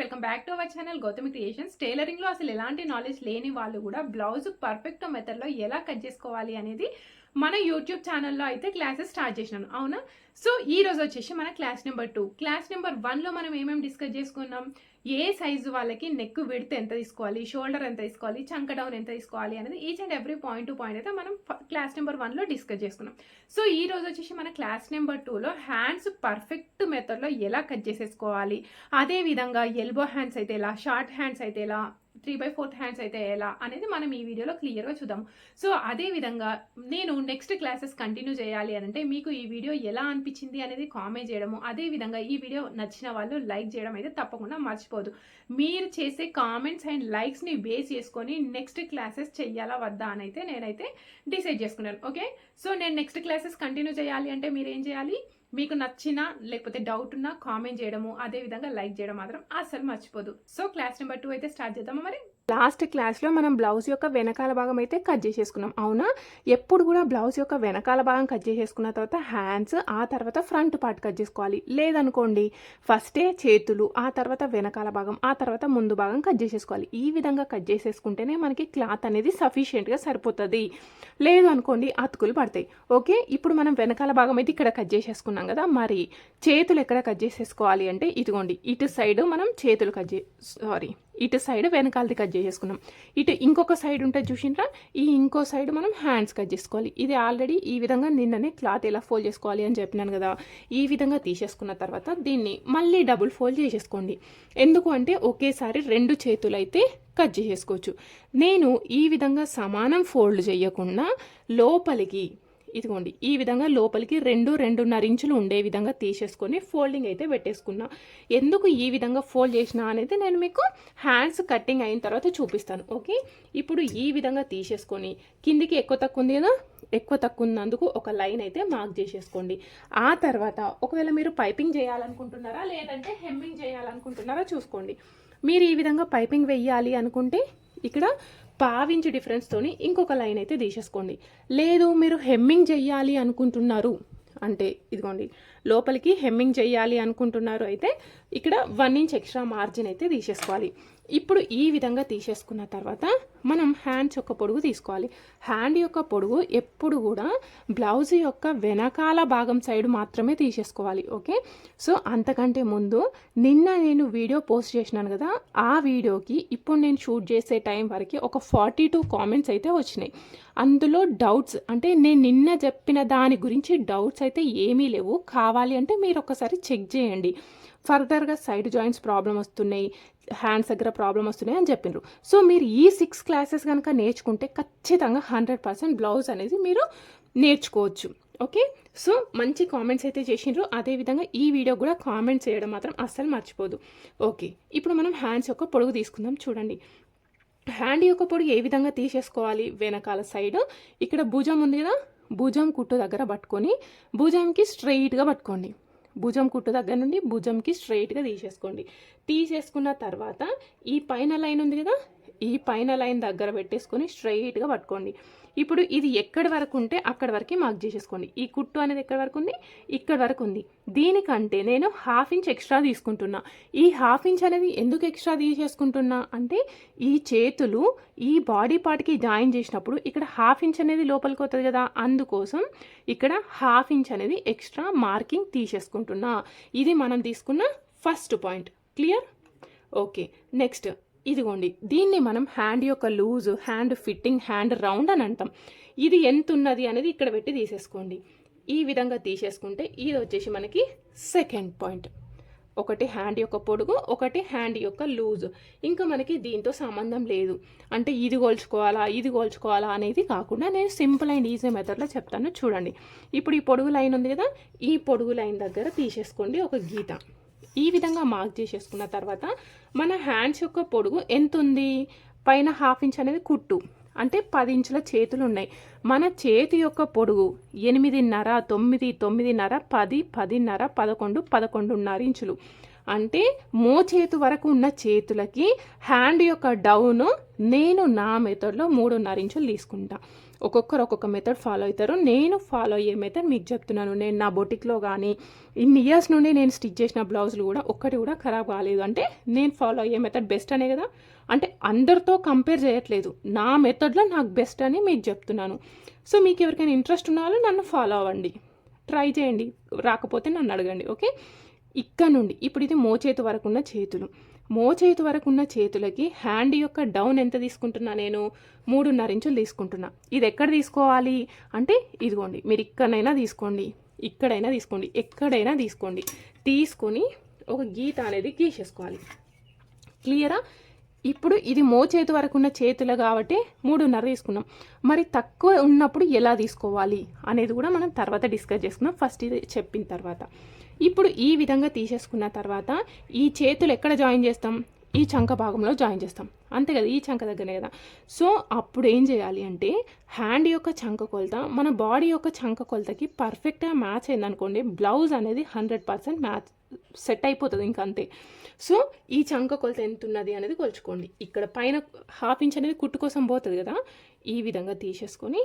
Welcome back to our channel Gautami creations టైలరింగ్లో అసలు ఎలాంటి knowledge లేని వాళ్ళు కూడా బ్లౌజ్ పర్ఫెక్ట్ మెథడ్లో ఎలా కట్ చేసుకోవాలి అనేది మన యూట్యూబ్ ఛానల్లో అయితే క్లాసెస్ స్టార్ట్ చేసినాను. అవునా? సో ఈ రోజు వచ్చేసి మన class number two class number వన్లో మనం ఏమేమి డిస్కస్ చేసుకున్నాం? ఏ సైజు వాళ్ళకి నెక్ విడ్త్ ఎంత తీసుకోవాలి షోల్డర్ ఎంత తీసుకోవాలి చంక డౌన్ ఎంత తీసుకోవాలి అనేది each and every point to point అయితే మనం క్లాస్ నెంబర్ వన్లో డిస్కస్ చేసుకున్నాం. సో ఈ రోజు వచ్చేసి మన క్లాస్ నెంబర్ టూలో హ్యాండ్స్ పర్ఫెక్ట్ మెథడ్లో ఎలా కట్ చేసేసుకోవాలి? అదే విధంగా ఎల్బో హ్యాండ్స్ అయితే ఎలా షార్ట్ హ్యాండ్స్ అయితే ఎలా త్రీ బై ఫోర్త్ హ్యాండ్స్ అయితే ఎలా అనేది మనం ఈ వీడియోలో క్లియర్గా చూద్దాం. సో అదే విధంగా నేను నెక్స్ట్ క్లాసెస్ కంటిన్యూ చేయాలి అని అంటే మీకు ఈ వీడియో ఎలా అనిపించింది అనేది కామెంట్ చేయడము. అదే విధంగా ఈ వీడియో నచ్చిన వాళ్ళు లైక్ చేయడం అయితే తప్పకుండా మర్చిపోదు. మీరు చేసే కామెంట్స్ అండ్ లైక్స్ని బేస్ చేసుకొని నెక్స్ట్ క్లాసెస్ చెయ్యాలా వద్దా అని అయితే నేనైతే డిసైడ్ చేసుకున్నాను. ఓకే సో నేను నెక్స్ట్ క్లాసెస్ కంటిన్యూ చేయాలి అంటే మీరు ఏం చేయాలి? మీకు నచ్చిన లేకపోతే డౌట్ ఉన్నా కామెంట్ చేయడము అదే విధంగా లైక్ చేయడం మాత్రం అసలు మర్చిపోదు. సో క్లాస్ నెంబర్ టూ అయితే స్టార్ట్ చేద్దామా మరి? లాస్ట్ క్లాస్లో మనం బ్లౌజ్ యొక్క వెనకాల భాగం అయితే కట్ చేసేసుకున్నాం. అవునా? ఎప్పుడు కూడా బ్లౌజ్ యొక్క వెనకాల భాగం కట్ చేసేసుకున్న తర్వాత హ్యాండ్స్ ఆ తర్వాత ఫ్రంట్ పార్ట్ కట్ చేసుకోవాలి. లేదనుకోండి ఫస్టే చేతులు ఆ తర్వాత వెనకాల భాగం ఆ తర్వాత ముందు భాగం కట్ చేసేసుకోవాలి. ఈ విధంగా కట్ చేసేసుకుంటేనే మనకి క్లాత్ అనేది సఫిషియెంట్గా సరిపోతుంది. లేదు అనుకోండి అతుకులు పడతాయి. ఓకే? ఇప్పుడు మనం వెనకాల భాగం అయితే ఇక్కడ కట్ చేసేసుకున్నాం కదా మరి చేతులు ఎక్కడ కట్ చేసేసుకోవాలి అంటే ఇదిగోండి ఇటు సైడ్ మనం చేతులు కట్ చే సారీ ఇటు సైడ్ వెనకాలది కట్ చేసేసుకున్నాం. ఇటు ఇంకొక సైడ్ ఉంటుంది చూసినరా ఈ ఇంకో సైడ్ మనం హ్యాండ్స్ కట్ చేసుకోవాలి. ఇది ఆల్రెడీ ఈ విధంగా నిన్ననే క్లాత్ ఎలా ఫోల్డ్ చేసుకోవాలి అని చెప్పినాను కదా. ఈ విధంగా తీసేసుకున్న తర్వాత దీన్ని మళ్ళీ డబుల్ ఫోల్డ్ చేసేసుకోండి. ఎందుకు అంటే ఒకేసారి రెండు చేతులు అయితే కట్ చేసేసుకోవచ్చు. నేను ఈ విధంగా సమానం ఫోల్డ్ చేయకుండా లోపలికి ఇదిగోండి ఈ విధంగా లోపలికి రెండు రెండున్నర ఇంచులు ఉండే విధంగా తీసేసుకొని ఫోల్డింగ్ అయితే పెట్టేసుకున్నా. ఎందుకు ఈ విధంగా ఫోల్డ్ చేసినా అనేది నేను మీకు హ్యాండ్స్ కట్టింగ్ అయిన తర్వాత చూపిస్తాను ఓకే? ఇప్పుడు ఈ విధంగా తీసేసుకొని కిందికి ఎక్కువ తక్కువ ఉంది కదా ఎక్కువ తక్కువ ఉన్నందుకు ఒక లైన్ అయితే మార్క్ చేసేసుకోండి. ఆ తర్వాత ఒకవేళ మీరు పైపింగ్ చేయాలనుకుంటున్నారా లేదంటే హెమ్మింగ్ చేయాలనుకుంటున్నారా చూసుకోండి. మీరు ఈ విధంగా పైపింగ్ వెయ్యాలి అనుకుంటే ఇక్కడ పావించి డిఫరెన్స్తోని ఇంకొక లైన్ అయితే తీసేసుకోండి. లేదు మీరు హెమ్మింగ్ చెయ్యాలి అనుకుంటున్నారు. అంటే ఇదిగోండి లోపలికి హెమ్మింగ్ చేయాలి అనుకుంటున్నారు అయితే ఇక్కడ వన్ ఇంచ్ ఎక్స్ట్రా మార్జిన్ అయితే తీసేసుకోవాలి. ఇప్పుడు ఈ విధంగా తీసేసుకున్న తర్వాత మనం హ్యాండ్స్ యొక్క పొడుగు తీసుకోవాలి. హ్యాండ్ యొక్క పొడుగు ఎప్పుడు కూడా బ్లౌజ్ యొక్క వెనకాల భాగం సైడ్ మాత్రమే తీసేసుకోవాలి ఓకే సో అంతకంటే ముందు నిన్న నేను వీడియో పోస్ట్ చేసినాను కదా ఆ వీడియోకి ఇప్పుడు నేను షూట్ చేసే టైం వరకు ఒక ఫార్టీ టూ కామెంట్స్ అయితే వచ్చినాయి. అందులో డౌట్స్ అంటే నేను నిన్న చెప్పిన దాని గురించి డౌట్స్ అయితే ఏమీ లేవు. కావాలి అంటే మీరు ఒకసారి చెక్ చేయండి. ఫర్దర్గా సైడ్ జాయింట్స్ ప్రాబ్లం వస్తున్నాయి. హ్యాండ్స్ దగ్గర ప్రాబ్లం వస్తున్నాయి అని చెప్పిండ్రు. సో మీరు ఈ సిక్స్ క్లాసెస్ కనుక నేర్చుకుంటే ఖచ్చితంగా హండ్రెడ్ పర్సెంట్ బ్లౌజ్ అనేది మీరు నేర్చుకోవచ్చు. ఓకే? సో మంచి కామెంట్స్ అయితే చేసిండ్రు. అదేవిధంగా ఈ వీడియో కూడా కామెంట్స్ చేయడం మాత్రం అస్సలు మర్చిపోదు. ఓకే? ఇప్పుడు మనం హ్యాండ్స్ యొక్క పొడుగు తీసుకుందాం చూడండి. హ్యాండ్ యొక్క పొడుగు ఏ విధంగా తీసేసుకోవాలి? వెనకాల సైడ్ ఇక్కడ భుజం ఉంది కదా? భుజం కుట్టు దగ్గర పట్టుకొని భుజంకి స్ట్రైట్గా పట్టుకోండి. భుజం కుట్టు దగ్గర నుండి భుజంకి స్ట్రైట్గా తీసేసుకోండి. తీసేసుకున్న తర్వాత ఈ పైన లైన్ ఉంది కదా? ఈ పైన లైన్ దగ్గర పెట్టేసుకొని స్ట్రైట్గా పట్టుకోండి. ఇప్పుడు ఇది ఎక్కడి వరకు ఉంటే అక్కడ వరకు మార్క్ చేసేసుకోండి. ఈ కుట్టు అనేది ఎక్కడి వరకు ఉంది? ఇక్కడ వరకు ఉంది. దీనికంటే నేను హాఫ్ ఇంచ్ ఎక్స్ట్రా తీసుకుంటున్నా. ఈ హాఫ్ ఇంచ్ అనేది ఎందుకు ఎక్స్ట్రా తీసేసుకుంటున్నా అంటే ఈ చేతులు ఈ బాడీ పార్ట్కి జాయిన్ చేసినప్పుడు ఇక్కడ హాఫ్ ఇంచ్ అనేది లోపలికి వస్తుంది కదా? అందుకోసం ఇక్కడ హాఫ్ ఇంచ్ అనేది ఎక్స్ట్రా మార్కింగ్ తీసేసుకుంటున్నా. ఇది మనం తీసుకున్న first point clear okay next ఇదిగోండి దీన్ని మనం హ్యాండ్ యొక్క loose hand fitting hand round అని అంటాం. ఇది ఎంత ఉన్నది అనేది ఇక్కడ పెట్టి తీసేసుకోండి. ఈ విధంగా తీసేసుకుంటే ఇది వచ్చేసి మనకి సెకండ్ పాయింట్ ఒకటి హ్యాండ్ యొక్క పొడుగు ఒకటి హ్యాండ్ యొక్క లూజ్ ఇంకా మనకి దీంతో సంబంధం లేదు. అంటే ఇది కోల్చుకోవాలా ఇది కోల్చుకోవాలా అనేది కాకుండా నేను సింపుల్ అండ్ ఈజీ మెథడ్లో చెప్తాను చూడండి. ఇప్పుడు ఈ పొడుగు లైన్ ఉంది కదా ఈ పొడుగు లైన్ దగ్గర తీసేసుకోండి ఒక గీత. ఈ విధంగా మార్క్ చేసేసుకున్న తర్వాత మన హ్యాండ్స్ యొక్క పొడుగు ఎంత ఉంది పైన హాఫ్ ఇంచ్ అనేది కుట్టు. అంటే పది ఇంచుల చేతులు ఉన్నాయి మన చేతి యొక్క పొడుగు ఎనిమిదిన్నర తొమ్మిది తొమ్మిదిన్నర పది పదిన్నర పదకొండు పదకొండున్నర ఇంచులు. అంటే మోచేతు వరకు ఉన్న చేతులకి హ్యాండ్ యొక్క డౌను నేను నా మెథడ్లో మూడున్నర ఇంచులు తీసుకుంటా. ఒక్కొక్కరు ఒక్కొక్క మెథడ్ ఫాలో అవుతారు. నేను ఫాలో అయ్యే మెథడ్ మీకు చెప్తున్నాను. నేను నా బొటిక్లో కానీ ఇన్ని ఇయర్స్ నుండి నేను స్టిచ్ చేసిన బ్లౌజులు కూడా ఒక్కటి కూడా ఖరాబ్ కాలేదు. అంటే నేను ఫాలో అయ్యే మెథడ్ బెస్ట్ అనే కదా? అంటే అందరితో కంపేర్ చేయట్లేదు. నా మెథడ్లో నాకు బెస్ట్ అని మీకు చెప్తున్నాను. సో మీకు ఎవరికైనా ఇంట్రెస్ట్ ఉన్నాలో నన్ను ఫాలో అవ్వండి. ట్రై చేయండి. రాకపోతే నన్ను అడగండి. ఓకే? ఇక్కడ నుండి ఇప్పుడు ఇది మోచేతి వరకు ఉన్న చేతులు. మోచేతి వరకు ఉన్న చేతులకి హ్యాండ్ యొక్క డౌన్ ఎంత తీసుకుంటున్నా నేను? మూడున్నర ఇంచులు తీసుకుంటున్నా. ఇది ఎక్కడ తీసుకోవాలి? అంటే ఇదిగోండి మీరు ఇక్కడైనా తీసుకోండి. ఇక్కడైనా తీసుకోండి. ఎక్కడైనా తీసుకోండి. తీసుకొని ఒక గీత అనేది గీసేసుకోవాలి. క్లియరా? ఇప్పుడు ఇది మోచేతి వరకు ఉన్న చేతులు కాబట్టి మూడున్నర తీసుకున్నాం. మరి తక్కువ ఉన్నప్పుడు ఎలా తీసుకోవాలి అనేది కూడా మనం తర్వాత డిస్కస్ చేసుకున్నాం ఫస్ట్ ఇది చెప్పిన తర్వాత. ఇప్పుడు ఈ విధంగా తీసేసుకున్న తర్వాత ఈ చేతులు ఎక్కడ జాయిన్ చేస్తాం? ఈ చంక భాగంలో జాయిన్ చేస్తాం. అంతే కదా? ఈ చంక దగ్గరనే కదా? సో అప్పుడు ఏం చేయాలి అంటే హ్యాండ్ యొక్క చంక కొలత మన బాడీ యొక్క చంక కొలతకి పర్ఫెక్ట్గా మ్యాచ్ అయిందనుకోండి బ్లౌజ్ అనేది హండ్రెడ్ పర్సెంట్ మ్యాచ్ సెట్ అయిపోతుంది ఇంకా అంతే. సో ఈ చంక కొలత ఎంత ఉన్నది అనేది కొలుచుకోండి. ఇక్కడ పైన హాఫ్ ఇంచ్ అనేది కుట్టు కోసం పోతుంది కదా? ఈ విధంగా తీసేసుకొని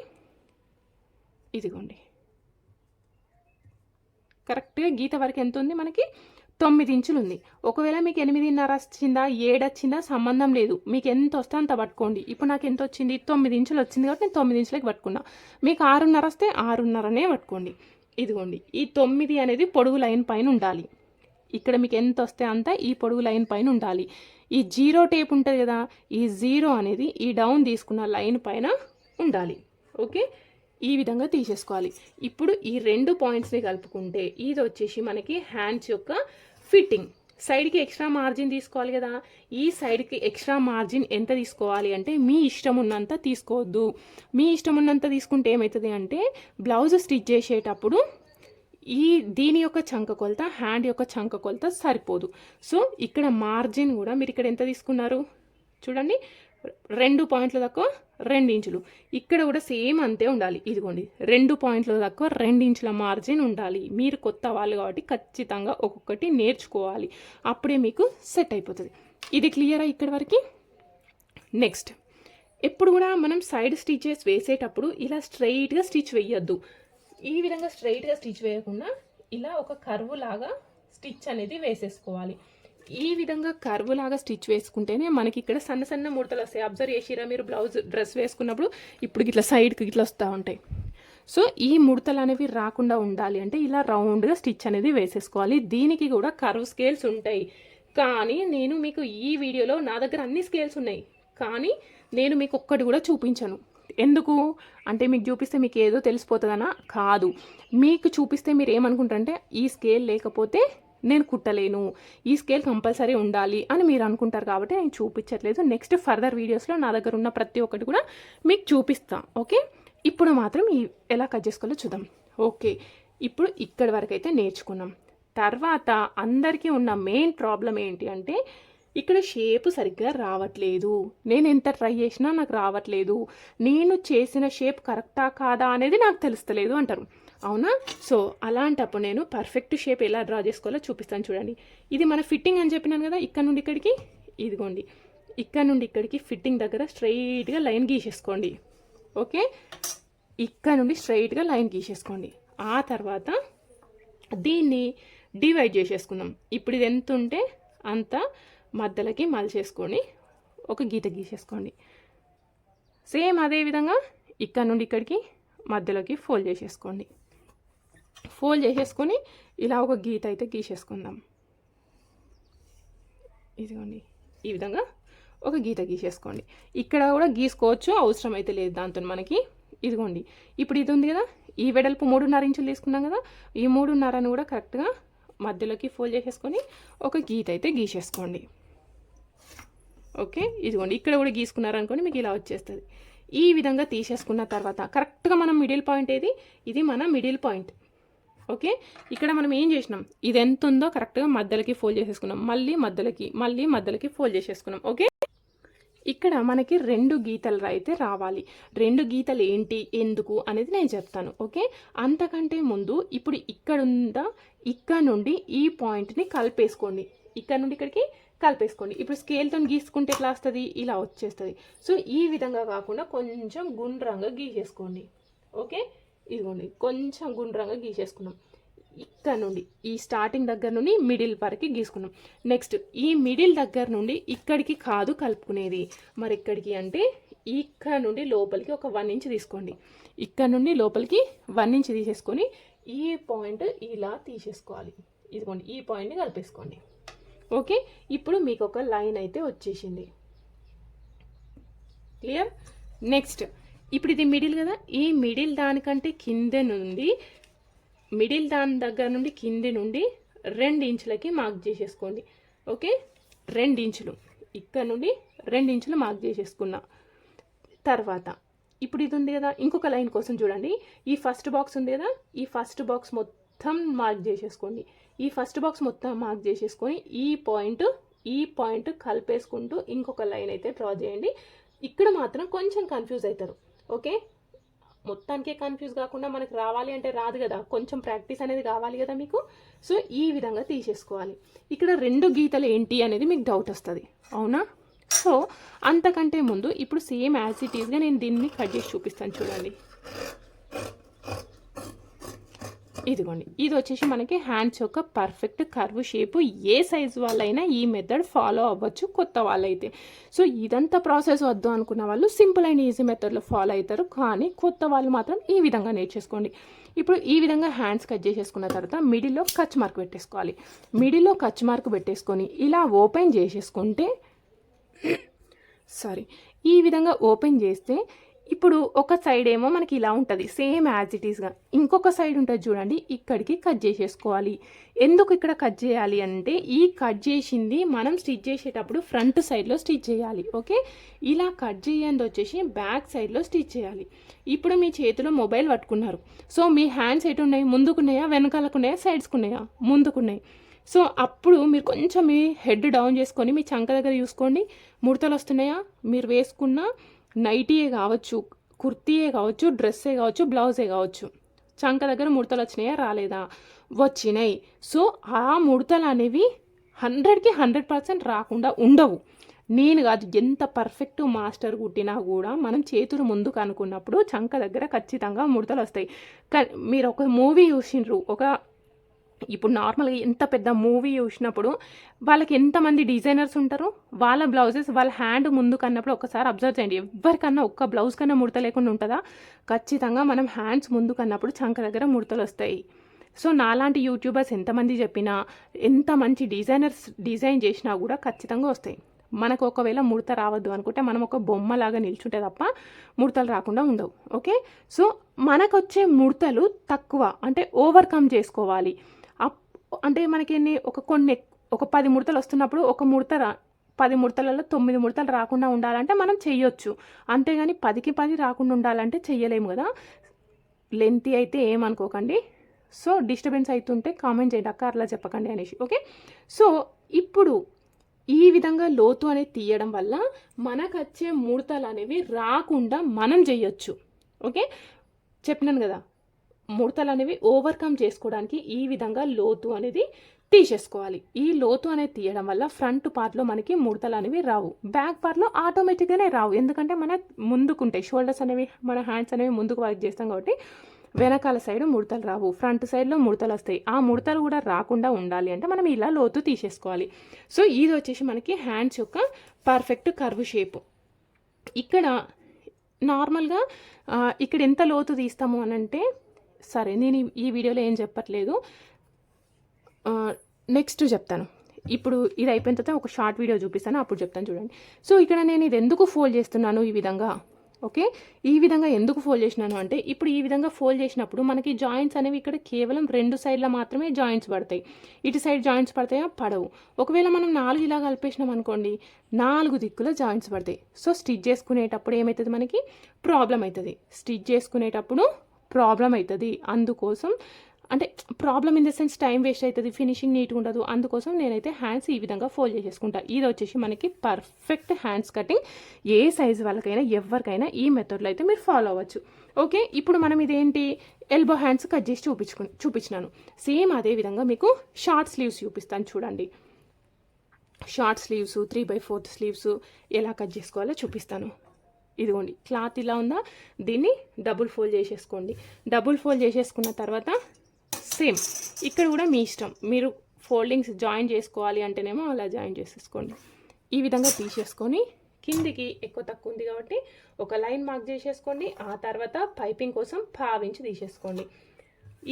ఇదిగోండి. కరెక్ట్గా గీత వరకు ఎంత ఉంది మనకి? తొమ్మిది ఇంచులు ఉంది ఒకవేళ మీకు ఎనిమిదిన్నర వచ్చిందా ఏడు వచ్చిందా సంబంధం లేదు. మీకు ఎంత వస్తే అంత పట్టుకోండి. ఇప్పుడు నాకు ఎంత వచ్చింది? తొమ్మిది ఇంచులు వచ్చింది కాబట్టి నేను తొమ్మిది ఇంచులకి పట్టుకున్నా. మీకు ఆరున్నర వస్తే ఆరున్నరనే పట్టుకోండి. ఇదిగోండి. ఈ తొమ్మిది అనేది పొడుగు లైన్ పైన ఉండాలి. ఇక్కడ మీకు ఎంత వస్తే అంత ఈ పొడుగు లైన్ పైన ఉండాలి. ఈ జీరో టేప్ ఉంటుంది కదా ఈ జీరో అనేది ఈ డౌన్ తీసుకున్న లైన్ పైన ఉండాలి. ఓకే? ఈ విధంగా తీసేసుకోవాలి. ఇప్పుడు ఈ రెండు పాయింట్స్ని కలుపుకుంటే ఇది వచ్చేసి మనకి హ్యాండ్స్ యొక్క ఫిట్టింగ్. సైడ్కి ఎక్స్ట్రా మార్జిన్ తీసుకోవాలి కదా. ఈ సైడ్కి ఎక్స్ట్రా మార్జిన్ ఎంత తీసుకోవాలి అంటే మీ ఇష్టం ఉన్నంత తీసుకోవద్దు. మీ ఇష్టం ఉన్నంత తీసుకుంటే ఏమవుతుంది అంటే బ్లౌజ్ స్టిచ్ చేసేటప్పుడు ఈ దీని యొక్క చంక కొలత హ్యాండ్ యొక్క చంక కొలత సరిపోదు. సో ఇక్కడ మార్జిన్ కూడా మీరు ఇక్కడ ఎంత తీసుకున్నారు? చూడండి. రెండు పాయింట్ల దాకా ఇంచులు ఇక్కడ కూడా సేమ్ అంతే ఉండాలి. ఇదిగోండి రెండు పాయింట్ల తక్కువ రెండు ఇంచుల మార్జిన్ ఉండాలి. మీరు కొత్త వాళ్ళు కాబట్టి ఖచ్చితంగా ఒక్కొక్కటి నేర్చుకోవాలి. అప్పుడే మీకు సెట్ అయిపోతుంది. ఇది క్లియరా ఇక్కడి వరకు? నెక్స్ట్ ఎప్పుడు కూడా మనం సైడ్ స్టిచెస్ వేసేటప్పుడు ఇలా స్ట్రైట్గా స్టిచ్ వేయొద్దు. ఈ విధంగా స్ట్రైట్గా స్టిచ్ వేయకుండా ఇలా ఒక కర్వ్ లాగా స్టిచ్ అనేది వేసేసుకోవాలి. ఈ విధంగా కర్వ్ లాగా స్టిచ్ వేసుకుంటేనే మనకి ఇక్కడ సన్న సన్న ముడతలు వస్తాయి. అబ్జర్వ్ చేసిరా మీరు బ్లౌజ్ డ్రెస్ వేసుకున్నప్పుడు? ఇప్పుడు ఇట్లా సైడ్కి ఇట్లా వస్తూ ఉంటాయి. సో ఈ ముడతలు అనేవి రాకుండా ఉండాలి అంటే ఇలా రౌండ్గా స్టిచ్ అనేది వేసేసుకోవాలి. దీనికి కూడా కర్వ్ స్కేల్స్ ఉంటాయి. కానీ నేను మీకు ఈ వీడియోలో నా దగ్గర అన్ని స్కేల్స్ ఉన్నాయి. కానీ నేను మీకు ఒక్కటి కూడా చూపించను. ఎందుకు? అంటే మీకు చూపిస్తే మీకు ఏదో తెలిసిపోతుందనా? కాదు. మీకు చూపిస్తే మీరు ఏమనుకుంటారంటే ఈ స్కేల్ లేకపోతే నేను కుట్టలేను ఈ స్కేల్ కంపల్సరీ ఉండాలి అని మీరు అనుకుంటారు కాబట్టి నేను చూపించట్లేదు. నెక్స్ట్ ఫర్దర్ వీడియోస్లో నా దగ్గర ఉన్న ప్రతి ఒక్కటి కూడా మీకు చూపిస్తాను ఓకే? ఇప్పుడు మాత్రం ఈ ఎలా కట్ చేసుకోవాలో చూద్దాం. ఓకే ఇప్పుడు ఇక్కడి వరకు అయితే నేర్చుకున్నాం. తర్వాత అందరికీ ఉన్న మెయిన్ ప్రాబ్లం ఏంటి అంటే ఇక్కడ షేప్ సరిగ్గా రావట్లేదు. నేను ఎంత ట్రై చేసినా నాకు రావట్లేదు. నేను చేసిన షేప్ కరెక్టా కాదా అనేది నాకు తెలుస్తలేదు అంటారు. అవునా? సో అలాంటప్పుడు నేను పర్ఫెక్ట్ షేప్ ఎలా డ్రా చేసుకోవాలో చూపిస్తాను చూడండి. ఇది మన ఫిట్టింగ్ అని చెప్పినాను కదా ఇక్కడ నుండి ఇక్కడికి ఇదిగోండి. ఇక్కడ నుండి ఇక్కడికి ఫిట్టింగ్ దగ్గర స్ట్రైట్గా లైన్ గీసేసుకోండి. ఓకే? ఇక్కడ నుండి స్ట్రైట్గా లైన్ గీసేసుకోండి. ఆ తర్వాత దీన్ని డివైడ్ చేసేసుకుందాం. ఇప్పుడు ఇది ఎంత ఉంటే అంత మధ్యలోకి మలిచేసుకొని ఒక గీత గీసేసుకోండి. సేమ్ అదే విధంగా ఇక్కడ నుండి ఇక్కడికి మధ్యలోకి ఫోల్డ్ చేసేసుకోండి. ఫోల్డ్ చేసేసుకొని ఇలా ఒక గీత అయితే గీసేసుకుందాం. ఇదిగోండి. ఈ విధంగా ఒక గీత గీసేసుకోండి. ఇక్కడ కూడా గీసుకోవచ్చు అవసరం అయితే లేదు దాంతో మనకి. ఇదిగోండి. ఇప్పుడు ఇది ఉంది కదా ఈ వెడల్పు మూడున్నర ఇంచులు తీసుకున్నాం కదా ఈ మూడున్నరను కూడా కరెక్ట్గా మధ్యలోకి ఫోల్డ్ చేసేసుకొని ఒక గీత అయితే గీసేసుకోండి. ఓకే ఇదిగోండి. ఇక్కడ కూడా గీసుకున్నారనుకోండి మీకు ఇలా వచ్చేస్తుంది. ఈ విధంగా తీసేసుకున్న తర్వాత కరెక్ట్గా మనం మిడిల్ పాయింట్ ఏది? ఇది మన మిడిల్ పాయింట్. ఓకే? ఇక్కడ మనం ఏం చేసినాం? ఇది ఎంత ఉందో కరెక్ట్గా మధ్యలోకి ఫోల్డ్ చేసేసుకున్నాం. మళ్ళీ మధ్యలోకి మళ్ళీ మధ్యలోకి ఫోల్డ్ చేసేసుకున్నాం. ఓకే? ఇక్కడ మనకి రెండు గీతలు అయితే రావాలి. రెండు గీతలు ఏంటి? ఎందుకు? అనేది నేను చెప్తాను. ఓకే? అంతకంటే ముందు ఇప్పుడు ఇక్కడ ఉందా ఇక్కడ నుండి ఈ పాయింట్ని కలిపేసుకోండి. ఇక్కడ నుండి ఇక్కడికి కలిపేసుకోండి. ఇప్పుడు స్కేల్తో గీసుకుంటే ఎట్లా వస్తుంది? ఇలా వచ్చేస్తుంది. సో ఈ విధంగా కాకుండా కొంచెం గుండ్రంగా గీసేసుకోండి. ఓకే? ఇదిగోండి కొంచెం గుండ్రంగా గీసేసుకున్నాం. ఇక్కడ నుండి ఈ స్టార్టింగ్ దగ్గర నుండి మిడిల్ వరకు గీసుకున్నాం. నెక్స్ట్ ఈ మిడిల్ దగ్గర నుండి ఇక్కడికి కాదు కలుపుకునేది. మరి ఇక్కడికి అంటే ఇక్కడ నుండి లోపలికి ఒక వన్ ఇంచ్ తీసుకోండి. ఇక్కడ నుండి లోపలికి వన్ ఇంచ్ తీసేసుకొని ఈ పాయింట్ ఇలా తీసేసుకోవాలి. ఇదిగోండి ఈ పాయింట్ని కలిపేసుకోండి. ఓకే ఇప్పుడు మీకు ఒక లైన్ అయితే వచ్చేసింది. క్లియర్ నెక్స్ట్ ఇప్పుడు ఇది మిడిల్ కదా? ఈ మిడిల్ దానికంటే కింద నుండి మిడిల్ దాని దగ్గర నుండి కింద నుండి రెండు ఇంచులకి మార్క్ చేసేసుకోండి. ఓకే రెండు ఇంచులు. ఇక్కడ నుండి రెండు ఇంచులు మార్క్ చేసేసుకున్నా తర్వాత ఇప్పుడు ఇది ఉంది కదా? ఇంకొక లైన్ కోసం చూడండి. ఈ ఫస్ట్ బాక్స్ ఉంది కదా? ఈ ఫస్ట్ బాక్స్ మొత్తం మార్క్ చేసేసుకోండి. ఈ ఫస్ట్ బాక్స్ మొత్తం మార్క్ చేసేసుకొని ఈ పాయింట్ ఈ పాయింట్ కలిపేసుకుంటూ ఇంకొక లైన్ అయితే డ్రా చేయండి. ఇక్కడ మాత్రం కొంచెం కన్ఫ్యూజ్ అవుతారు. ఓకే? మొత్తానికే కన్ఫ్యూజ్ కాకుండా మనకు రావాలి అంటే రాదు కదా. కొంచెం ప్రాక్టీస్ అనేది కావాలి కదా మీకు. సో ఈ విధంగా తీసేసుకోవాలి. ఇక్కడ రెండు గీతలు ఏంటి అనేది మీకు డౌట్ వస్తుంది. అవునా? సో అంతకంటే ముందు ఇప్పుడు సేమ్ యాజ్ ఇట్ ఈస్గా నేను దీన్ని కట్ చేసి చూపిస్తాను చూడండి. ఇదిగోండి. ఇది వచ్చేసి మనకి హ్యాండ్స్ యొక్క పర్ఫెక్ట్ కర్వ్ షేప్. ఏ సైజు వాళ్ళైనా ఈ మెథడ్ ఫాలో అవ్వచ్చు కొత్త వాళ్ళైతే. సో ఇదంతా ప్రాసెస్ వద్దు అనుకున్న వాళ్ళు సింపుల్ అండ్ ఈజీ మెథడ్లో ఫాలో అవుతారు. కానీ కొత్త వాళ్ళు మాత్రం ఈ విధంగా నేర్చేసుకోండి. ఇప్పుడు ఈ విధంగా హ్యాండ్స్ కట్ చేసేసుకున్న తర్వాత మిడిల్లో కచ్ మార్క్ పెట్టేసుకోవాలి. మిడిల్లో కచ్ మార్క్ పెట్టేసుకొని ఇలా ఓపెన్ చేసేసుకుంటే సారీ ఈ విధంగా ఓపెన్ చేస్తే ఇప్పుడు ఒక సైడ్ ఏమో మనకి ఇలా ఉంటుంది. సేమ్ యాజ్ ఇట్ ఈస్గా ఇంకొక సైడ్ ఉంటుంది చూడండి. ఇక్కడికి కట్ చేసేసుకోవాలి. ఎందుకు ఇక్కడ కట్ చేయాలి అంటే ఈ కట్ చేసింది మనం స్టిచ్ చేసేటప్పుడు ఫ్రంట్ సైడ్లో స్టిచ్ చేయాలి. ఓకే ఇలా కట్ చేయండి వచ్చేసి బ్యాక్ సైడ్లో స్టిచ్ చేయాలి. ఇప్పుడు మీ చేతిలో మొబైల్ పట్టుకున్నారు. సో మీ హ్యాండ్స్ ఎటు ఉన్నాయి ముందుకున్నాయా? వెనకాలకున్నాయా? సైడ్స్కున్నాయా ముందుకున్నాయి. సో అప్పుడు మీరు కొంచెం మీ హెడ్ డౌన్ చేసుకొని మీ చంక దగ్గర చూసుకోండి. ముడతలు వస్తున్నాయా? మీరు వేసుకున్న నైటీయే కావచ్చు కుర్తీయే కావచ్చు డ్రెస్సే కావచ్చు బ్లౌజే కావచ్చు. చంక దగ్గర ముడతలు వచ్చినాయా రాలేదా? వచ్చినాయి. సో ఆ ముడతలు అనేవి హండ్రెడ్కి హండ్రెడ్ పర్సెంట్ రాకుండా ఉండవు. నేను కాదు ఎంత పర్ఫెక్ట్ మాస్టర్ కుట్టినా కూడా మనం చేతులు ముందుకు అనుకున్నప్పుడు చంక దగ్గర ఖచ్చితంగా ముడతలు వస్తాయి. కా- మీరు ఒక మూవీ చూసిండ్రు ఒక ఇప్పుడు నార్మల్గా ఎంత పెద్ద మూవీ చూసినప్పుడు వాళ్ళకి ఎంతమంది డిజైనర్స్ ఉంటారు వాళ్ళ బ్లౌజెస్ వాళ్ళ హ్యాండ్ ముందుకు అన్నప్పుడు ఒకసారి అబ్జర్వ్ చేయండి. ఎవరికన్నా ఒక్క బ్లౌజ్ కన్నా ముడత లేకుండా ఉంటుందా? ఖచ్చితంగా మనం హ్యాండ్స్ ముందుకు అన్నప్పుడు చంక దగ్గర ముడతలు వస్తాయి. సో నాలాంటి యూట్యూబర్స్ ఎంతమంది చెప్పినా ఎంత మంచి డిజైనర్స్ డిజైన్ చేసినా కూడా ఖచ్చితంగా వస్తాయి. మనకు ఒకవేళ ముడత రావద్దు అనుకుంటే మనం ఒక బొమ్మలాగా నిల్చుంటే తప్ప ముడతలు రాకుండా ఉండవు. ఓకే? సో మనకు వచ్చే ముడతలు తక్కువ. అంటే ఓవర్కమ్ చేసుకోవాలి. అంటే మనకి ఎన్ని ఒక కొన్ని ఒక పది ముడతలు వస్తున్నప్పుడు ఒక ముడత రా పది ముడతలలో తొమ్మిది ముడతలు రాకుండా ఉండాలంటే మనం చెయ్యొచ్చు. అంతేగాని పదికి పది రాకుండా ఉండాలంటే చెయ్యలేము కదా. లెంతీ అయితే ఏమనుకోకండి. సో డిస్టర్బెన్స్ అవుతుంటే కామెంట్ చేయండి. అక్క అట్లా చెప్పకండి అనేసి. ఓకే? సో ఇప్పుడు ఈ విధంగా లోతు అనేది తీయడం వల్ల మనకు వచ్చే ముడతలు అనేవి రాకుండా మనం చేయొచ్చు ఓకే? చెప్పినాను కదా. ముడతలు అనేవి ఓవర్కమ్ చేసుకోవడానికి ఈ విధంగా లోతు అనేది తీసేసుకోవాలి. ఈ లోతు అనేది తీయడం వల్ల ఫ్రంట్ పార్ట్లో మనకి ముడతలు అనేవి రావు బ్యాక్ పార్ట్లో ఆటోమేటిక్గానే రావు. ఎందుకంటే మన ముందుకుంటాయి షోల్డర్స్ అనేవి మన హ్యాండ్స్ అనేవి ముందుకు వర్క్ చేస్తాం కాబట్టి వెనకాల సైడ్ ముడతలు రావు. ఫ్రంట్ సైడ్లో ముడతలు వస్తాయి. ఆ ముడతలు కూడా రాకుండా ఉండాలి అంటే మనం ఇలా లోతు తీసేసుకోవాలి. సో ఇది వచ్చేసి మనకి హ్యాండ్స్ యొక్క పర్ఫెక్ట్ కర్వ్ షేప్ ఇక్కడ నార్మల్గా ఇక్కడ ఎంత లోతు తీస్తాము అని అంటే సరే నేను ఈ- వీడియోలో ఏం చెప్పట్లేదు. నెక్స్ట్ చెప్తాను. ఇప్పుడు ఇది అయిపోయిన తర్వాత ఒక షార్ట్ వీడియో చూపిస్తాను అప్పుడు చెప్తాను చూడండి. సో ఇక్కడ నేను ఇది ఎందుకు ఫోల్డ్ చేస్తున్నాను ఈ విధంగా? ఓకే ఈ విధంగా ఎందుకు ఫోల్డ్ చేసినాను అంటే ఇప్పుడు ఈ విధంగా ఫోల్డ్ చేసినప్పుడు మనకి జాయింట్స్ అనేవి ఇక్కడ కేవలం రెండు సైడ్ల మాత్రమే జాయింట్స్ పడతాయి. ఇటు సైడ్ జాయింట్స్ పడతాయా? పడవు. ఒకవేళ మనం నాలుగు ఇలా కలిపేసినాం అనుకోండి నాలుగు దిక్కుల జాయింట్స్ పడతాయి. సో స్టిచ్ చేసుకునేటప్పుడు ఏమవుతుంది మనకి? ప్రాబ్లం అవుతుంది. స్టిచ్ చేసుకునేటప్పుడు ప్రాబ్లం అవుతుంది అందుకోసం అంటే problem in the sense time waste అవుతుంది ఫినిషింగ్ నీట్గా ఉండదు. అందుకోసం నేనైతే హ్యాండ్స్ ఈ విధంగా ఫోల్డ్ చేసేసుకుంటా. ఇది వచ్చేసి మనకి పర్ఫెక్ట్ హ్యాండ్స్ కటింగ్. ఏ సైజ్ వాళ్ళకైనా ఎవరికైనా ఈ మెథడ్లో అయితే మీరు ఫాలో అవ్వచ్చు. ఓకే? ఇప్పుడు మనం ఇదేంటి? ఎల్బో హ్యాండ్స్ కట్ చేసి చూపించుకు చూపించినాను. సేమ్ అదే విధంగా మీకు షార్ట్ స్లీవ్స్ చూపిస్తాను చూడండి. Short sleeves three by fourth sleeves ఎలా కట్ చేసుకోవాలో చూపిస్తాను. ఇదిగోండి క్లాత్ ఇలా ఉందా? దీన్ని డబుల్ ఫోల్డ్ చేసేసుకోండి. డబుల్ ఫోల్డ్ చేసేసుకున్న తర్వాత సేమ్ ఇక్కడ కూడా మీ ఇష్టం. మీరు ఫోల్డింగ్స్ జాయిన్ చేసుకోవాలి అంటేనేమో అలా జాయిన్ చేసేసుకోండి. ఈ విధంగా తీసేసుకొని కిందికి ఎక్కువ తక్కువ ఉంది కాబట్టి ఒక లైన్ మార్క్ చేసేసుకోండి. ఆ తర్వాత పైపింగ్ కోసం పావించి తీసేసుకోండి.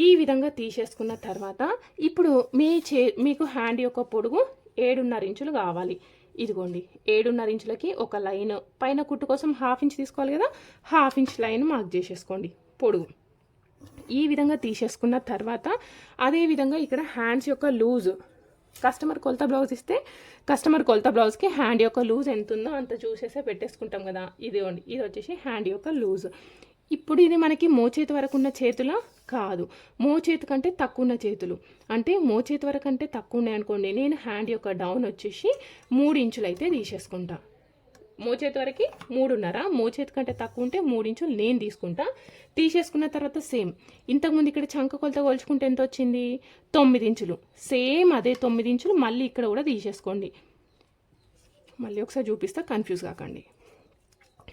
ఈ విధంగా తీసేసుకున్న తర్వాత ఇప్పుడు మీ చే మీకు హ్యాండ్ యొక్క పొడుగు ఏడున్నర ఇంచులు కావాలి. ఇదిగోండి ఏడున్నర ఇంచులకి ఒక లైన్. పైన కుట్టు కోసం హాఫ్ ఇంచ్ తీసుకోవాలి కదా హాఫ్ ఇంచ్ లైన్ మార్క్ చేసేసుకోండి పొడుగు. ఈ విధంగా తీసేసుకున్న తర్వాత అదే విధంగా ఇక్కడ హ్యాండ్స్ యొక్క లూజ్. కస్టమర్ కొలత బ్లౌజ్ ఇస్తే కస్టమర్ కొలత బ్లౌజ్కి హ్యాండ్ యొక్క లూజ్ ఎంత ఉందో అంత చూసేసే పెట్టేసుకుంటాం కదా. ఇదిగోండి ఇది వచ్చేసి హ్యాండ్ యొక్క లూజ్. ఇప్పుడు ఇది మనకి మోచేతి వరకు ఉన్న చేతుల కాదు. మోచేతి కంటే తక్కువ ఉన్న చేతులు. అంటే మోచేతి వరకు అంటే తక్కువ ఉన్నాయి అనుకోండి. నేను హ్యాండ్ యొక్క డౌన్ వచ్చేసి మూడు ఇంచులు అయితే తీసేసుకుంటా. మోచేతి వరకు మూడున్నర మోచేతి కంటే తక్కువ ఉంటే మూడు ఇంచులు నేను తీసుకుంటా. తీసేసుకున్న తర్వాత సేమ్. ఇంతకుముందు ఇక్కడ చంక కొలత కొలుచుకుంటే ఎంత వచ్చింది? తొమ్మిది ఇంచులు. సేమ్ అదే తొమ్మిది ఇంచులు మళ్ళీ ఇక్కడ కూడా తీసేసుకోండి. మళ్ళీ ఒకసారి చూపిస్తా కన్ఫ్యూజ్ కాకండి.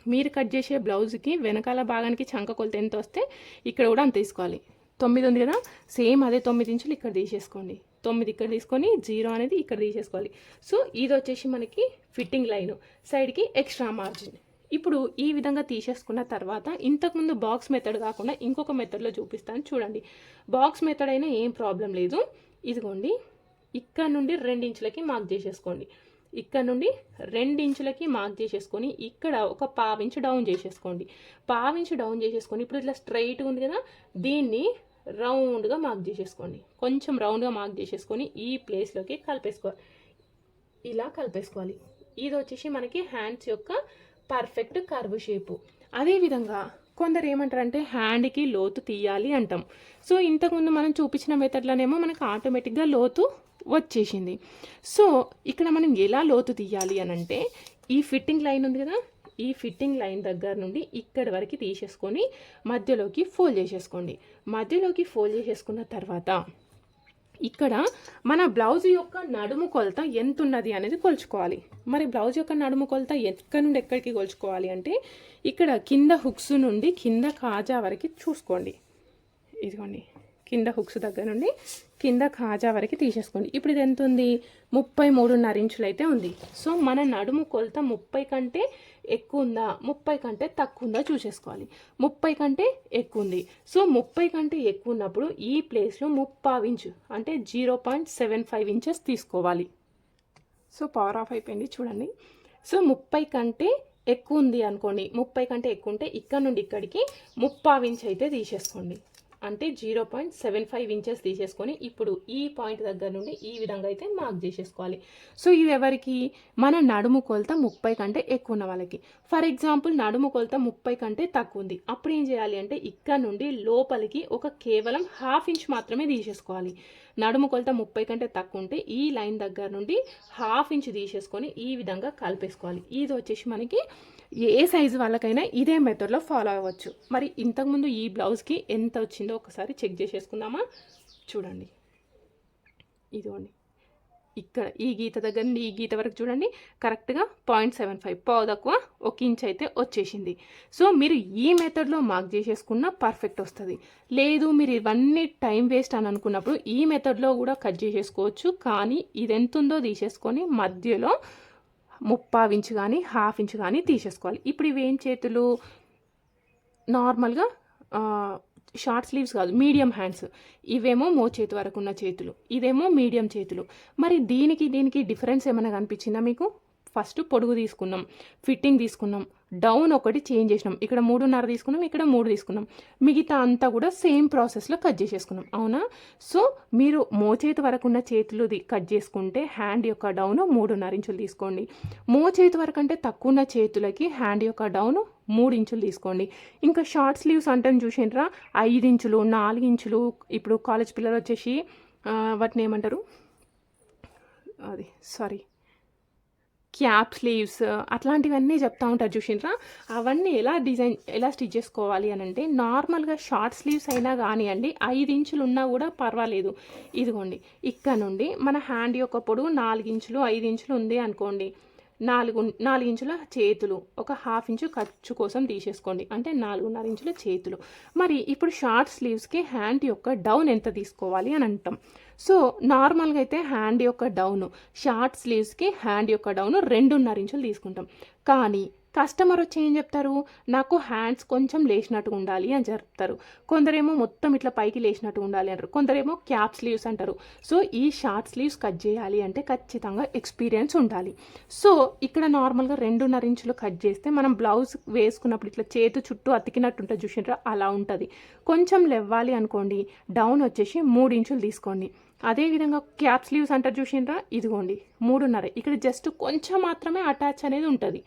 మీరు కట్ చేసే బ్లౌజ్కి వెనకాల భాగానికి చంక కొలత ఎంత వస్తే ఇక్కడ కూడా అంత తీసుకోవాలి. తొమ్మిది ఉంది కదా? సేమ్ అదే తొమ్మిది ఇంచులు ఇక్కడ తీసేసుకోండి. తొమ్మిది ఇక్కడ తీసుకొని జీరో అనేది ఇక్కడ తీసేసుకోవాలి. సో ఇది వచ్చేసి మనకి ఫిట్టింగ్ లైన్. సైడ్కి ఎక్స్ట్రా మార్జిన్. ఇప్పుడు ఈ విధంగా తీసేసుకున్న తర్వాత ఇంతకుముందు బాక్స్ మెథడ్ కాకుండా ఇంకొక మెథడ్లో చూపిస్తాను చూడండి. బాక్స్ మెథడ్ అయినా ఏం ప్రాబ్లం లేదు. ఇదిగోండి. ఇక్కడ నుండి రెండు ఇంచులకి మార్క్ చేసేసుకోండి. ఇక్కడ నుండి రెండు ఇంచులకి మార్క్ చేసేసుకొని ఇక్కడ ఒక పావించు డౌన్ చేసేసుకోండి. పావించు డౌన్ చేసేసుకొని ఇప్పుడు ఇట్లా స్ట్రైట్ ఉంది కదా దీన్ని రౌండ్గా మార్క్ చేసేసుకోండి. కొంచెం రౌండ్గా మార్క్ చేసేసుకొని ఈ ప్లేస్లోకి కలిపేసుకోవాలి ఇలా కలిపేసుకోవాలి. ఇది వచ్చేసి మనకి హ్యాండ్స్ యొక్క పర్ఫెక్ట్ కర్వ్ షేపు అదేవిధంగా కొందరు ఏమంటారంటే హ్యాండ్కి లోతు తీయాలి అంటాం. సో ఇంతకుముందు మనం చూపించిన మెథడ్లోనేమో మనకు ఆటోమేటిక్గా లోతు వచ్చేసింది. సో ఇక్కడ మనం ఎలా లోతు తీయాలి అని అంటే ఈ ఫిట్టింగ్ లైన్ ఉంది కదా ఈ ఫిట్టింగ్ లైన్ దగ్గర నుండి ఇక్కడి వరకు తీసేసుకొని మధ్యలోకి ఫోల్డ్ చేసేసుకోండి. మధ్యలోకి ఫోల్డ్ చేసేసుకున్న తర్వాత ఇక్కడ మన బ్లౌజ్ యొక్క నడుము కొలత ఎంత ఉన్నది అనేది కొలుచుకోవాలి. మరి బ్లౌజ్ యొక్క నడుము కొలత ఎక్కడి నుండి ఎక్కడికి కొలుచుకోవాలి అంటే ఇక్కడ కింద హుక్స్ నుండి కింద కాజా వరకు చూసుకోండి. ఇదిగోండి. కింద హుక్స్ దగ్గర నుండి కింద కాజా వరకు తీసేసుకోండి. ఇప్పుడు ఇది ఎంత ఉంది? ముప్పై మూడున్నర ఇంచులు అయితే ఉంది. సో మన నడుము కొలత ముప్పై కంటే ఎక్కువ ఉందా? ముప్పై కంటే తక్కువ ఉందా చూసేసుకోవాలి. ముప్పై కంటే ఎక్కువ ఉంది. సో ముప్పై కంటే ఎక్కువ ఉన్నప్పుడు ఈ ప్లేస్లో ముప్పావు ఇంచు అంటే zero point seven five inches తీసుకోవాలి. సో పవర్ ఆఫ్ అయిపోయింది చూడండి. సో ముప్పై కంటే ఎక్కువ ఉంది అనుకోండి. ముప్పై కంటే ఎక్కువ ఉంటే ఇక్కడ నుండి ఇక్కడికి ముప్పై ఇంచ్ అయితే తీసేసుకోండి. అంటే zero point seven five inches తీసేసుకొని ఇప్పుడు ఈ పాయింట్ దగ్గర నుండి ఈ విధంగా అయితే మార్క్ చేసేసుకోవాలి. సో ఇది ఎవరికి? మన నడుము కొలత ముప్పై కంటే ఎక్కువ ఉన్న వాళ్ళకి. ఫర్ ఎగ్జాంపుల్ నడుము కొలత ముప్పై కంటే తక్కువ ఉంది. అప్పుడు ఏం చేయాలి అంటే ఇక్కడ నుండి లోపలికి ఒక కేవలం హాఫ్ ఇంచ్ మాత్రమే తీసేసుకోవాలి. నడుము కొలత ముప్పై కంటే తక్కువ ఉంటే ఈ లైన్ దగ్గర నుండి హాఫ్ ఇంచ్ తీసేసుకొని ఈ విధంగా కలిపేసుకోవాలి. ఇది వచ్చేసి మనకి ఏ సైజు వాళ్ళకైనా ఇదే మెథడ్లో ఫాలో అవ్వచ్చు. మరి ఇంతకుముందు ఈ బ్లౌజ్కి ఎంత వచ్చిందో ఒకసారి చెక్ చేసేసుకుందామా? చూడండి. ఇదిగోండి. ఇక్కడ ఈ గీత దగ్గర నుండి ఈ గీత వరకు చూడండి. కరెక్ట్గా పాయింట్ సెవెన్ ఫైవ్ పావు తక్కువ ఒక ఇంచ్ అయితే వచ్చేసింది. సో మీరు ఈ మెథడ్లో మార్క్ చేసేసుకున్న పర్ఫెక్ట్ వస్తుంది. లేదు మీరు ఇవన్నీ టైం వేస్ట్ అని అనుకున్నప్పుడు ఈ మెథడ్లో కూడా కట్ చేసేసుకోవచ్చు. కానీ ఇది ఎంత ఉందో తీసేసుకొని మధ్యలో ముప్పావు ఇంచు కానీ హాఫ్ ఇంచు కానీ తీసేసుకోవాలి. ఇప్పుడు ఇవేం చేతులు? నార్మల్గా షార్ట్ స్లీవ్స్ కాదు మీడియం హ్యాండ్స్. ఇవేమో మో చేతి వరకు ఉన్న చేతులు. ఇదేమో మీడియం చేతులు. మరి దీనికి దీనికి డిఫరెన్స్ ఏమైనా కనిపించిందా మీకు? ఫస్ట్ పొడుగు తీసుకున్నాం ఫిట్టింగ్ తీసుకున్నాం. డౌన్ ఒకటి చేంజ్ చేసినాం. ఇక్కడ మూడున్నర తీసుకున్నాం ఇక్కడ మూడు తీసుకున్నాం. మిగతా అంతా కూడా సేమ్ ప్రాసెస్లో కట్ చేసేసుకున్నాం. అవునా? సో మీరు మోచేతి వరకు ఉన్న చేతులు కట్ చేసుకుంటే హ్యాండ్ యొక్క డౌన్ మూడున్నర ఇంచులు తీసుకోండి. మోచేతి వరకు అంటే తక్కువ ఉన్న చేతులకి హ్యాండ్ యొక్క డౌన్ మూడు ఇంచులు తీసుకోండి. ఇంకా షార్ట్ స్లీవ్స్ అంటే చూసిండ్రా ఐదు ఇంచులు నాలుగు ఇంచులు ఇప్పుడు కాలేజ్ పిల్లలు వచ్చేసి వాటిని ఏమంటారు? అది సారీ. క్యాప్ స్లీవ్స్ అట్లాంటివన్నీ చెప్తా ఉంటారు చూసినరా అవన్నీ ఎలా డిజైన్ ఎలా స్టిచ్ చేసుకోవాలి అని అంటే నార్మల్గా షార్ట్ స్లీవ్స్ అయినా కానివ్వండి ఐదు ఇంచులు ఉన్నా కూడా పర్వాలేదు. ఇదిగోండి ఇక్కడ నుండి మన హ్యాండ్ యొక్క పొడుగు నాలుగు ఇంచులు ఐదు ఇంచులు ఉంది అనుకోండి. నాలుగు నాలుగు ఇంచుల చేతులు ఒక హాఫ్ ఇంచు ఖర్చు కోసం తీసేసుకోండి. అంటే నాలుగున్నర ఇంచుల చేతులు. మరి ఇప్పుడు షార్ట్ స్లీవ్స్కి హ్యాండ్ యొక్క డౌన్ ఎంత తీసుకోవాలి అని అంటాం. సో నార్మల్గా అయితే హ్యాండ్ యొక్క డౌను షార్ట్ స్లీవ్స్కి హ్యాండ్ యొక్క డౌను రెండున్నర ఇంచులు తీసుకుంటాం. కానీ కస్టమర్ వచ్చి ఏం చెప్తారు? నాకు హ్యాండ్స్ కొంచెం లేచినట్టు ఉండాలి అని చెప్తారు. కొందరేమో మొత్తం ఇట్లా పైకి లేచినట్టు ఉండాలి అంటారు. కొందరేమో క్యాప్ స్లీవ్స్ అంటారు. సో ఈ షార్ట్ స్లీవ్స్ కట్ చేయాలి అంటే ఖచ్చితంగా ఎక్స్పీరియన్స్ ఉండాలి. సో ఇక్కడ నార్మల్గా రెండున్నర ఇంచులు కట్ చేస్తే మనం బ్లౌజ్ వేసుకున్నప్పుడు ఇట్లా చేతు చుట్టూ అతికినట్టు ఉంటుంది చూసిండ్రా అలా ఉంటుంది. కొంచెం లెవ్వాలి అనుకోండి. డౌన్ వచ్చేసి మూడు ఇంచులు తీసుకోండి. అదేవిధంగా క్యాప్ స్లీవ్స్ అంటారు చూసినరా ఇదిగోండి. మూడున్నర. ఇక్కడ జస్ట్ కొంచెం మాత్రమే అటాచ్ అనేది ఉంటుంది.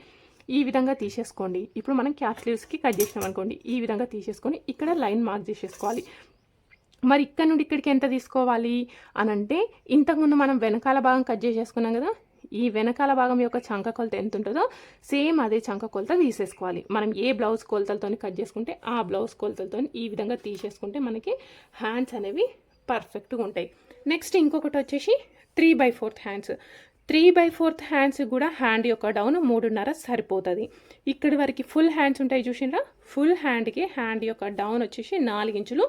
ఈ విధంగా తీసేసుకోండి. ఇప్పుడు మనం క్యాప్ స్లీవ్స్కి కట్ చేసినాం అనుకోండి. ఈ విధంగా తీసేసుకొని ఇక్కడ లైన్ మార్క్ చేసేసుకోవాలి. మరి ఇక్కడ నుండి ఇక్కడికి ఎంత తీసుకోవాలి అని అంటే ఇంతకుముందు మనం వెనకాల భాగం కట్ చేసేసుకున్నాం కదా ఈ వెనకాల భాగం యొక్క చంక కొలత ఎంత ఉంటుందో సేమ్ అదే చంక కొలత తీసేసుకోవాలి. మనం ఏ బ్లౌజ్ కొలతలతో కట్ చేసుకుంటే ఆ బ్లౌజ్ కొలతలతో ఈ విధంగా తీసేసుకుంటే మనకి హ్యాండ్స్ అనేవి పర్ఫెక్ట్గా ఉంటాయి. నెక్స్ట్ ఇంకొకటి వచ్చేసి three by fourth hands. Three by fourth hands కూడా హ్యాండ్ యొక్క డౌన్ మూడున్నర సరిపోతుంది. ఇక్కడి వరకు ఫుల్ హ్యాండ్స్ ఉంటాయి చూసిండ్రా ఫుల్ హ్యాండ్కి హ్యాండ్ యొక్క డౌన్ వచ్చేసి నాలుగు ఇంచులు.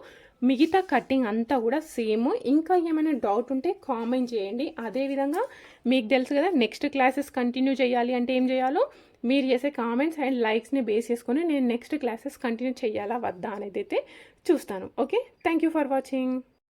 మిగతా కటింగ్ అంతా కూడా సేమ్. ఇంకా ఏమైనా డౌట్ ఉంటే కామెంట్ చేయండి. అదేవిధంగా మీకు తెలుసు కదా నెక్స్ట్ క్లాసెస్ కంటిన్యూ చేయాలి అంటే ఏం చేయాలో? మీరు చేసే కామెంట్స్ అండ్ లైక్స్ని బేస్ చేసుకొని నేను నెక్స్ట్ క్లాసెస్ కంటిన్యూ చేయాలా వద్దా అనేది అయితే చూస్తాను. Okay? Thank you for watching.